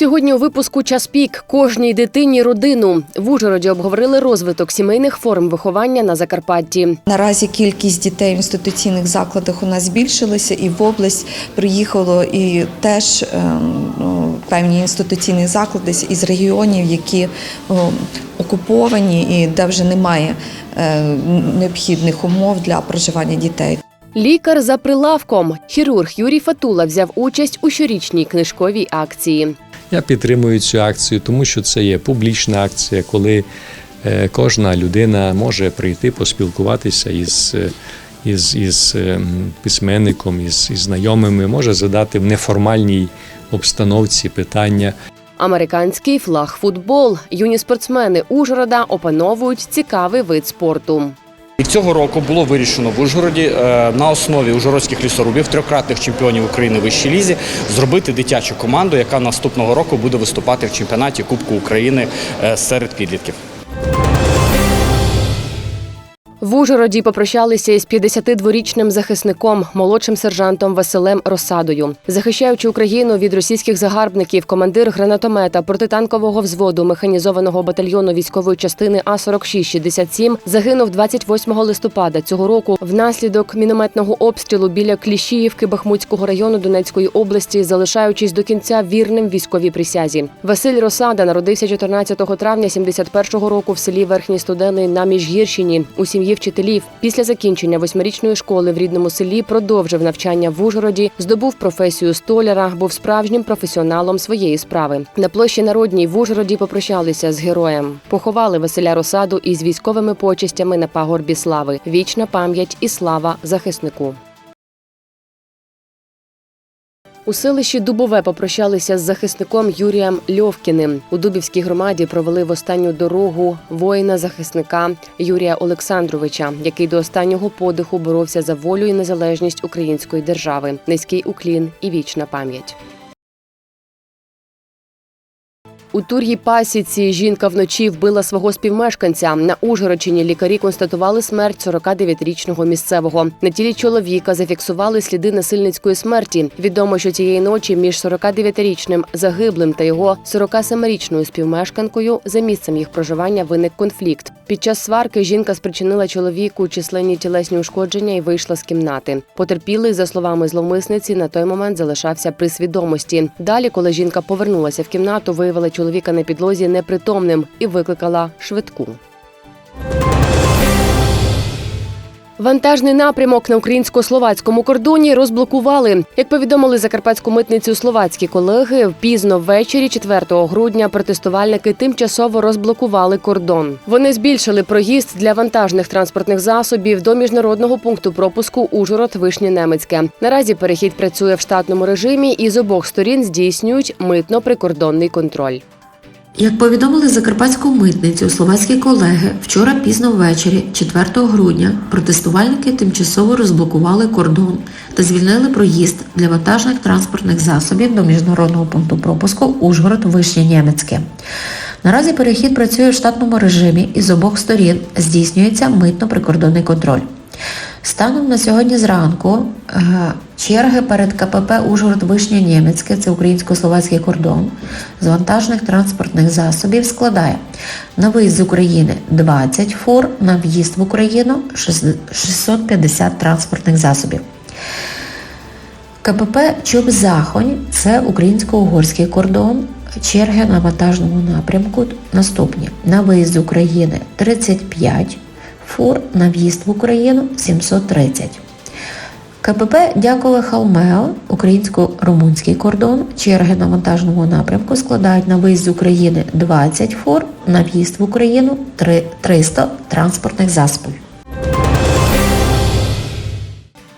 Сьогодні у випуску час пік кожній дитині родину в Ужгороді обговорили розвиток сімейних форм виховання на Закарпатті. Наразі кількість дітей в інституційних закладах у нас збільшилася, і в область приїхало і теж ем, ну, певні інституційні заклади із регіонів, які окуповані і де вже немає е, необхідних умов для проживання дітей. Лікар за прилавком. Хірург Юрій Фатула взяв участь у щорічній книжковій акції. Я підтримую цю акцію, тому що це є публічна акція, коли е, кожна людина може прийти поспілкуватися із, е, із, із ем, письменником, із, із знайомими, може задати в неформальній обстановці питання. Американський флаг-футбол. Юні спортсмени Ужгорода опановують цікавий вид спорту. І цього року було вирішено в Ужгороді е, на основі ужгородських лісорубів, трьохкратних чемпіонів України в вищій лізі, зробити дитячу команду, яка наступного року буде виступати в чемпіонаті Кубку України е, серед підлітків. В Ужгороді попрощалися із 52-річним захисником, молодшим сержантом Василем Росадою. Захищаючи Україну від російських загарбників, командир гранатомета протитанкового взводу механізованого батальйону військової частини А 4667 загинув 28 листопада цього року внаслідок мінометного обстрілу біля Кліщіївки Бахмутського району Донецької області, залишаючись до кінця вірним військовій присязі. Василь Росада народився 14 травня 71-го року в селі Верхній Студений на Міжгірщині у сім'ї вчителів. Після закінчення восьмирічної школи в рідному селі продовжив навчання в Ужгороді, здобув професію столяра, був справжнім професіоналом своєї справи. На площі народній в Ужгороді попрощалися з героєм. Поховали Василя Росаду із військовими почестями на пагорбі слави. Вічна пам'ять і слава захиснику. У селищі Дубове попрощалися з захисником Юрієм Льовкіним. У Дубівській громаді провели в останню дорогу воїна-захисника Юрія Олександровича, який до останнього подиху боровся за волю і незалежність української держави. Низький уклін і вічна пам'ять. У Тур'їй пасіці жінка вночі вбила свого співмешканця. На Ужгородчині лікарі констатували смерть 49-річного місцевого. На тілі чоловіка зафіксували сліди насильницької смерті. Відомо, що цієї ночі між 49-річним загиблим та його 47-річною співмешканкою за місцем їх проживання виник конфлікт. Під час сварки жінка спричинила чоловіку численні тілесні ушкодження і вийшла з кімнати. Потерпілий, за словами зловмисниці, на той момент залишався при свідомості. Далі, коли жінка повернулася в кімнату, виявила чоловіка на підлозі непритомним і викликала швидку. Вантажний напрямок на українсько-словацькому кордоні розблокували. Як повідомили закарпатську митницю словацькі колеги, пізно ввечері 4 грудня протестувальники тимчасово розблокували кордон. Вони збільшили проїзд для вантажних транспортних засобів до міжнародного пункту пропуску Ужгород Вишнє Немецьке. Наразі перехід працює в штатному режимі і з обох сторін здійснюють митно-прикордонний контроль. Як повідомили закарпатську митницю словацькі колеги, вчора пізно ввечері, 4 грудня, протестувальники тимчасово розблокували кордон та звільнили проїзд для вантажних транспортних засобів до міжнародного пункту пропуску Ужгород Вишнє Німецьке. Наразі перехід працює в штатному режимі і з обох сторін здійснюється митно-прикордонний контроль. Станом на сьогодні зранку е, черги перед КПП Ужгород Вишня Німецьке, це українсько-словацький кордон, з вантажних транспортних засобів складає на виїзд з України 20 фур, на в'їзд в Україну 650 транспортних засобів. КПП Чоп-Захонь – це українсько-угорський кордон. Черги на вантажному напрямку наступні: на виїзд з України 35 фур, на в'їзд в Україну 730. КПП Дякове Халмео, українсько-румунський кордон. Черги на вантажному напрямку складають на виїзд з України 20 фур, на в'їзд в Україну 300 транспортних засобів.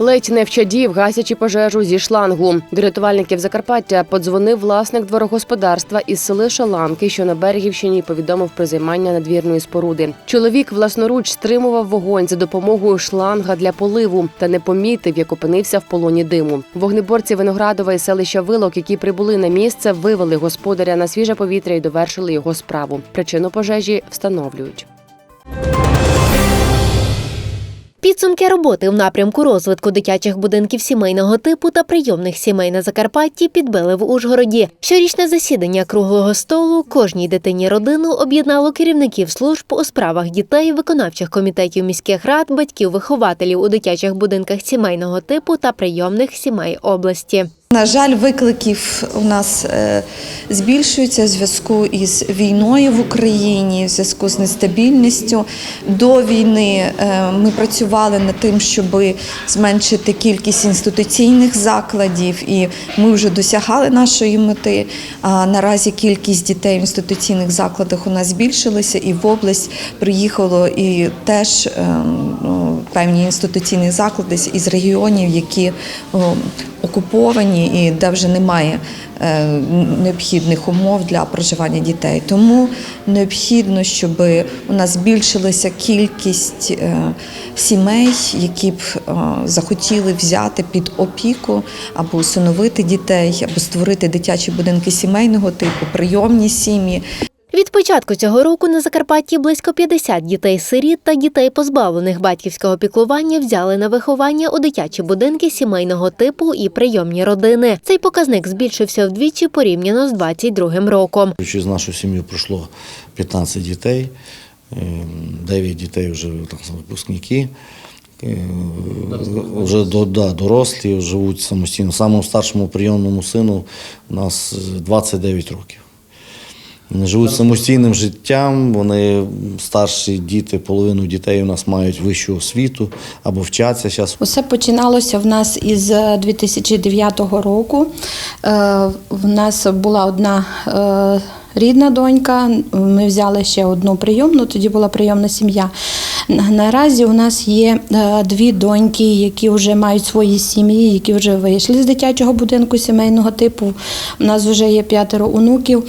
Ледь не вчадів, гасячи пожежу зі шлангу. До рятувальників Закарпаття подзвонив власник дворогосподарства із сели Шаланки, що на Берегівщині, повідомив про займання надвірної споруди. Чоловік власноруч стримував вогонь за допомогою шланга для поливу та не помітив, як опинився в полоні диму. Вогнеборці Виноградова і селища Вилок, які прибули на місце, вивели господаря на свіже повітря і довершили його справу. Причину пожежі встановлюють. Підсумки роботи в напрямку розвитку дитячих будинків сімейного типу та прийомних сімей на Закарпатті підбили в Ужгороді. Щорічне засідання круглого столу кожній дитині родину об'єднало керівників служб у справах дітей, виконавчих комітетів міських рад, батьків, вихователів у дитячих будинках сімейного типу та прийомних сімей області. На жаль, викликів у нас е, збільшуються в зв'язку із війною в Україні, в зв'язку з нестабільністю. До війни е, ми працювали над тим, щоб зменшити кількість інституційних закладів, і ми вже досягали нашої мети. А наразі кількість дітей в інституційних закладах у нас збільшилася, і в область приїхало і теж е, ну, певні інституційні заклади із регіонів, які окуповані і де вже немає е, необхідних умов для проживання дітей. Тому необхідно, щоб у нас збільшилася кількість е, сімей, які б е, захотіли взяти під опіку або усиновити дітей, або створити дитячі будинки сімейного типу, прийомні сім'ї. Від початку цього року на Закарпатті близько 50 дітей-сиріт та дітей, позбавлених батьківського піклування, взяли на виховання у дитячі будинки сімейного типу і прийомні родини. Цей показник збільшився вдвічі порівняно з 22 роком. Через нашу сім'ю пройшло 15 дітей, 9 дітей вже випускники. е, Вже да, дорослі, живуть самостійно. Самому старшому прийомному сину у нас 29 років. Вони живуть самостійним життям, вони старші діти, половину дітей у нас мають вищу освіту або вчаться зараз Усе починалося в нас із е, 2009 року. Е, В нас була одна е, рідна донька. Ми взяли ще одну прийомну, тоді була прийомна сім'я. Наразі у нас є е, дві доньки, які вже мають свої сім'ї, які вже вийшли з дитячого будинку сімейного типу. У нас вже є п'ятеро онуків.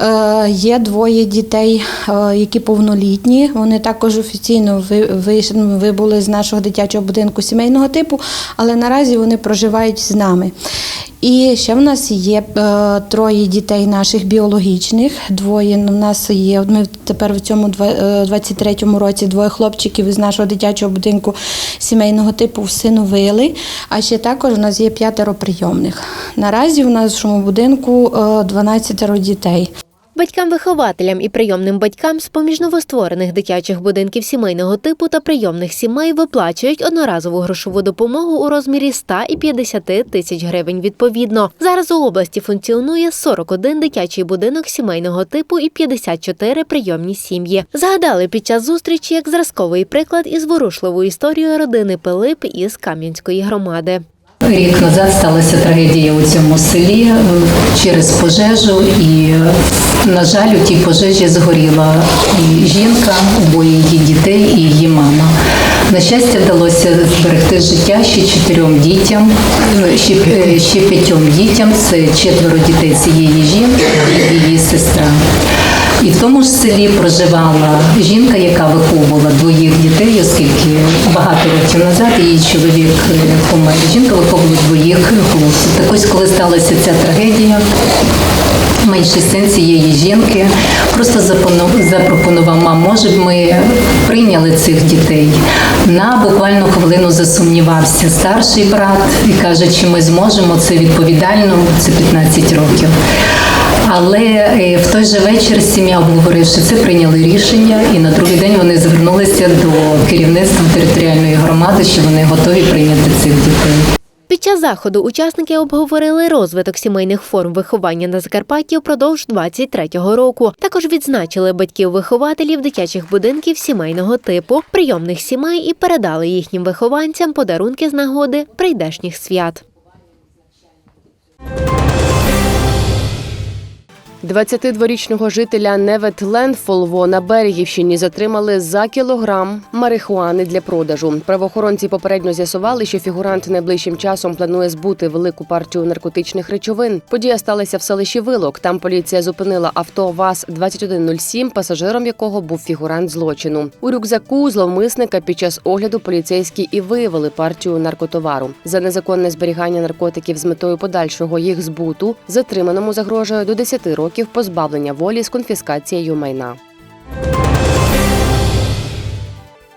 Е, Є двоє дітей, е, які повнолітні. Вони також офіційно ну, вибули з нашого дитячого будинку сімейного типу, але наразі вони проживають з нами. І ще в нас є е, троє дітей наших біологічних. Двоє у нас є. Ми тепер в цьому два- е, 23-му році двоє хлопчиків із нашого дитячого будинку сімейного типу всиновили. А ще також у нас є п'ятеро прийомних. Наразі в нашому будинку е, 12 дітей. Батькам-вихователям і прийомним батькам з поміж новостворених дитячих будинків сімейного типу та прийомних сімей виплачують одноразову грошову допомогу у розмірі 100 і 50 тисяч гривень відповідно. Зараз у області функціонує 41 дитячий будинок сімейного типу і 54 прийомні сім'ї. Згадали під час зустрічі як зразковий приклад із ворушливою історією родини Пилип із Кам'янської громади. Рік назад сталася трагедія у цьому селі е, через пожежу, і, е, на жаль, у тій пожежі згоріла і жінка, обоє її дітей і її мама. На щастя, вдалося зберегти життя ще чотирьом дітям, е, ще, е, ще п'ятьом дітям. Це четверо дітей цієї жінки і її сестра. І в тому ж селі проживала жінка, яка виховувала двоїх дітей, оскільки багато років назад її чоловік е, помер. Жінка виховувала двоїх хлопців. Так ось, коли сталася ця трагедія, менший син цієї жінки просто запропонував, мам, може б ми прийняли цих дітей. На буквально хвилину засумнівався старший брат і каже, чи ми зможемо це відповідально, це 15 років. Але е, в той же вечір сім'я, обговоривши це, прийняли рішення, і на другий день вони звернулися до керівництва територіальної громади, що вони готові прийняти цих дітей. Під час заходу учасники обговорили розвиток сімейних форм виховання на Закарпатті впродовж 23-го року. Також відзначили батьків-вихователів дитячих будинків сімейного типу, прийомних сімей і передали їхнім вихованцям подарунки з нагоди прийдешніх свят. 22-річного жителя Невет Ленфолво на Берегівщині затримали за кілограм марихуани для продажу. Правоохоронці попередньо з'ясували, що фігурант найближчим часом планує збути велику партію наркотичних речовин. Подія сталася в селищі Вилок. Там поліція зупинила авто ВАЗ-2107, пасажиром якого був фігурант злочину. У рюкзаку зловмисника під час огляду поліцейські і виявили партію наркотовару. За незаконне зберігання наркотиків з метою подальшого їх збуту затриманому загрожує до 10 років позбавлення волі з конфіскацією майна.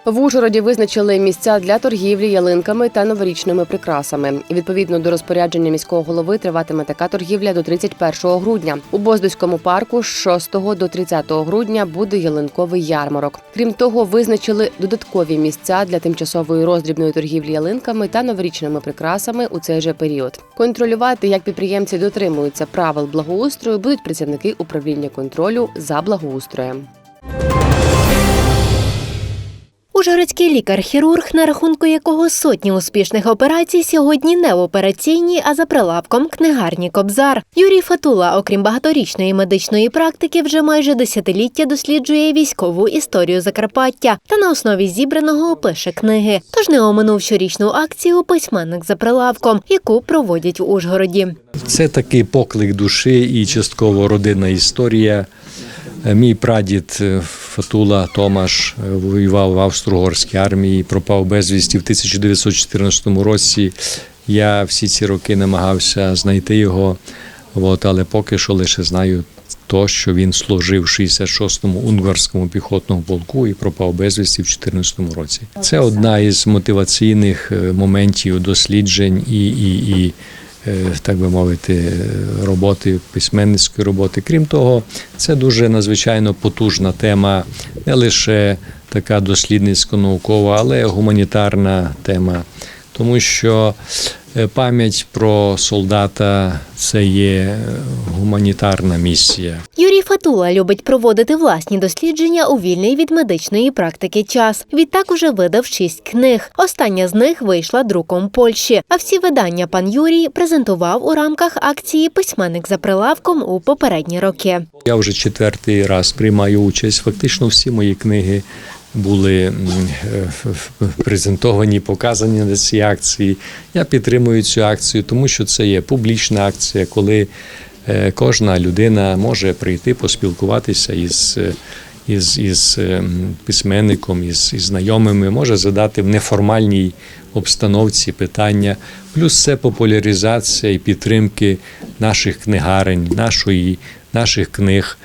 В Ужгороді визначили місця для торгівлі ялинками та новорічними прикрасами. Відповідно до розпорядження міського голови триватиме така торгівля до 31 грудня. У Боздуському парку з 6 до 30 грудня буде ялинковий ярмарок. Крім того, визначили додаткові місця для тимчасової роздрібної торгівлі ялинками та новорічними прикрасами у цей же період. Контролювати, як підприємці дотримуються правил благоустрою, будуть працівники управління контролю за благоустроєм. Ужгородський лікар-хірург, на рахунку якого сотні успішних операцій сьогодні не в операційній, а за прилавком книгарні Кобзар. Юрій Фатула, окрім багаторічної медичної практики, вже майже десятиліття досліджує військову історію Закарпаття та на основі зібраного пише книги. Тож не оминув щорічну акцію письменник за прилавком, яку проводять в Ужгороді. Це такий поклик душі і частково родинна історія. Мій прадід е, Фатула Томаш е, воював в Австро-Угорській армії, пропав безвісті в 1914 році. Я всі ці роки намагався знайти його, от, але поки що лише знаю то, що він служив в 66-му унгарському піхотному полку і пропав безвісті в 2014 році. Це одна із мотиваційних е, моментів досліджень і, і, і так би мовити, е, роботи, письменницької роботи. Крім того, це дуже надзвичайно потужна тема, не лише така дослідницько-наукова, але гуманітарна тема. Тому що е, пам'ять про солдата це є е, гуманітарна місія. Юрій Фатула любить проводити власні дослідження у вільний від медичної практики час. Відтак уже видав шість книг. Остання з них вийшла друком Польщі. А всі видання пан Юрій презентував у рамках акції Письменник за прилавком у попередні роки. Я вже четвертий раз приймаю участь. Фактично всі мої книги були е, презентовані, показані на цій акції. Я підтримую цю акцію, тому що це є публічна акція, коли е, кожна людина може прийти поспілкуватися із. е, Із, із письменником, із, із знайомими, може задати в неформальній обстановці питання. Плюс це популяризація і підтримки наших книгарень, нашої, наших книг.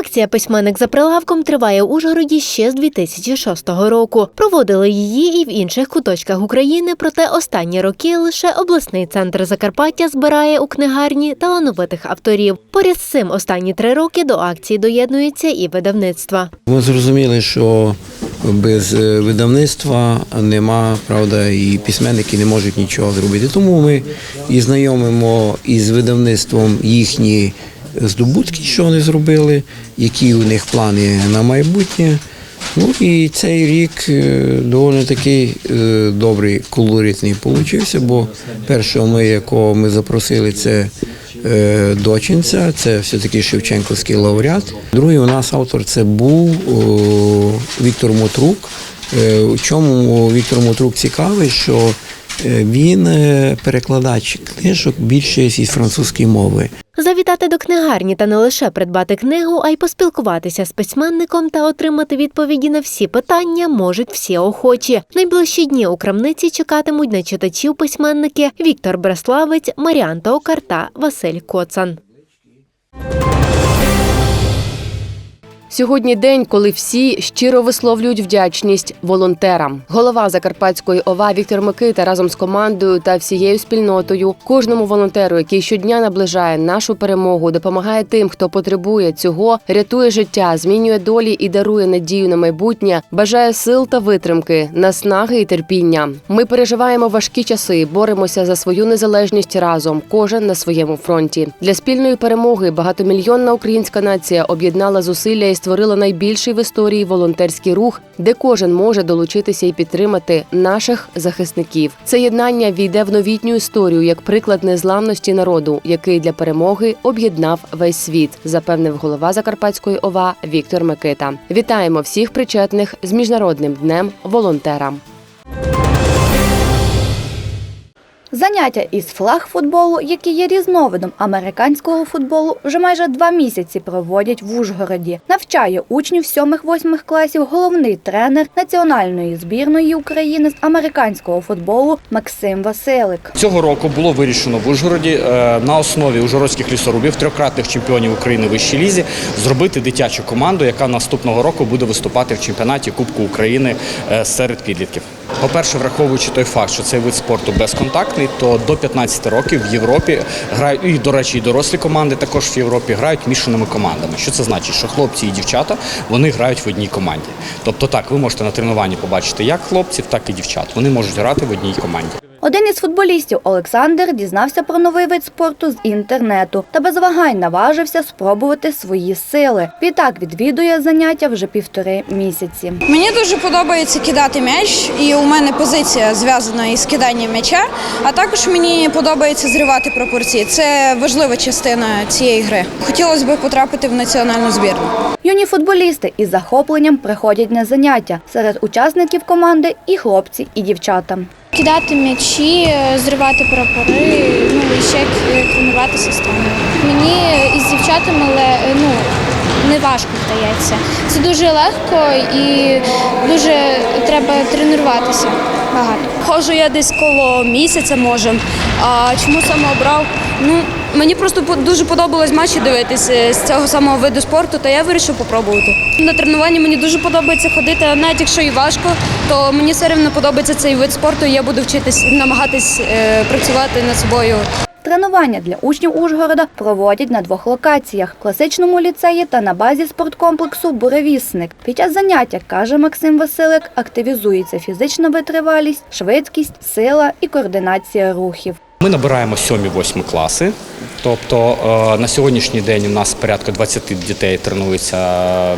Акція Письменник за прилавком триває у Ужгороді ще з 2006 року. Проводили її і в інших куточках України, проте останні роки лише обласний центр Закарпаття збирає у книгарні талановитих авторів. Поряд з цим останні три роки до акції доєднуються і видавництва. Ми зрозуміли, що без е, видавництва нема, правда, і письменники не можуть нічого зробити. Тому ми і знайомимо із видавництвом їхні здобутки, що вони зробили, які у них плани на майбутнє. Ну і цей рік е, доволі такий е, добрий, колоритний получився, бо першого ми, якого ми запросили, це е, дочинця, це все-таки Шевченківський лауреат. Другий у нас автор це був Віктор Мотрук. У чому Віктор Мотрук цікавий, що він е, перекладач книжок більше із французької мови. Завітати до книгарні та не лише придбати книгу, а й поспілкуватися з письменником та отримати відповіді на всі питання можуть всі охочі. Найближчі дні у крамниці чекатимуть на читачів письменники Віктор Браславець, Маріан Токар та Василь Коцан. Сьогодні день, коли всі щиро висловлюють вдячність волонтерам. Голова Закарпатської ОВА Віктор Микита разом з командою та всією спільнотою, кожному волонтеру, який щодня наближає нашу перемогу, допомагає тим, хто потребує цього, рятує життя, змінює долі і дарує надію на майбутнє, бажає сил та витримки, наснаги і терпіння. Ми переживаємо важкі часи, боремося за свою незалежність разом, кожен на своєму фронті. Для спільної перемоги багатомільйонна українська нація об'єднала зусилля і створила найбільший в історії волонтерський рух, де кожен може долучитися і підтримати наших захисників. Це єднання війде в новітню історію як приклад незламності народу, який для перемоги об'єднав весь світ, запевнив голова Закарпатської ОВА Віктор Микита. Вітаємо всіх причетних з міжнародним днем волонтера. Заняття із флагфутболу, які є різновидом американського футболу, вже майже два місяці проводять в Ужгороді. Навчає учнів 7-8 класів головний тренер національної збірної України з американського футболу Максим Василик. Цього року було вирішено в Ужгороді е, на основі ужгородських лісорубів, трьохкратних чемпіонів України в вищій лізі, зробити дитячу команду, яка наступного року буде виступати в чемпіонаті Кубку України е, серед підлітків. По-перше, враховуючи той факт, що цей вид спорту безконтактний, то до 15 років в Європі грають і, до речі, і дорослі команди також в Європі грають мішаними командами. Що це значить? Що хлопці і дівчата вони грають в одній команді. Тобто, так, ви можете на тренуванні побачити як хлопців, так і дівчат. Вони можуть грати в одній команді. Один із футболістів Олександр дізнався про новий вид спорту з інтернету та без вагань наважився спробувати свої сили. Відтак відвідує заняття вже півтори місяці. Мені дуже подобається кидати м'яч, і у мене позиція зв'язана із киданням м'яча. А також мені подобається зривати пропорції. Це важлива частина цієї гри. Хотілося б потрапити в національну збірну. Юні футболісти із захопленням приходять на заняття. Серед учасників команди і хлопці, і дівчата. Кидати м'ячі, зривати прапори, ну і ще е, тренуватися з тренером. Мені із дівчатами ле- ну, не важко вдається. Це дуже легко і дуже треба тренуватися багато. Ходжу я десь коло місяця, може. А чому саме обрав? Ну, мені просто дуже подобалось матчі дивитися з цього самого виду спорту, то я вирішив попробувати. На тренуванні мені дуже подобається ходити, а навіть якщо і важко, то мені все одно подобається цей вид спорту, і я буду вчитись, намагатись е, працювати над собою. Тренування для учнів Ужгорода проводять на двох локаціях – класичному ліцеї та на базі спорткомплексу Буревісник. Під час заняття, каже Максим Василик, активізується фізична витривалість, швидкість, сила і координація рухів. Ми набираємо 7-8 класи. Тобто е, на сьогоднішній день у нас порядка 20 дітей тренуються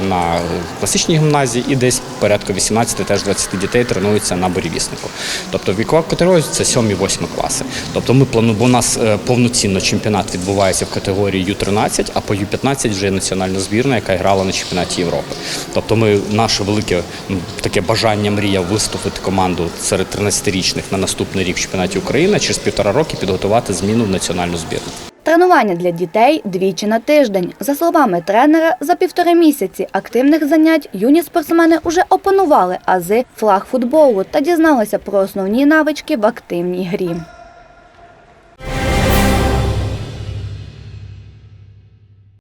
на класичній гімназії і десь порядка 18 теж 20 дітей тренуються на буревіснику. Тобто вікова категорія це 7-8 класи. Тобто ми плануємо, бо у нас е, повноцінно чемпіонат відбувається в категорії Ю-13, а по Ю-15 вже є національна збірна, яка грала на чемпіонаті Європи. Тобто ми наше велике ну, таке бажання мрія виступити команду серед 13-річних на наступний рік в чемпіонаті України, через півтора роки підготувати зміну в національну збірну. Тренування для дітей двічі на тиждень. За словами тренера, за півтори місяці активних занять юні спортсмени уже опанували ази флаг футболу та дізналися про основні навички в активній грі.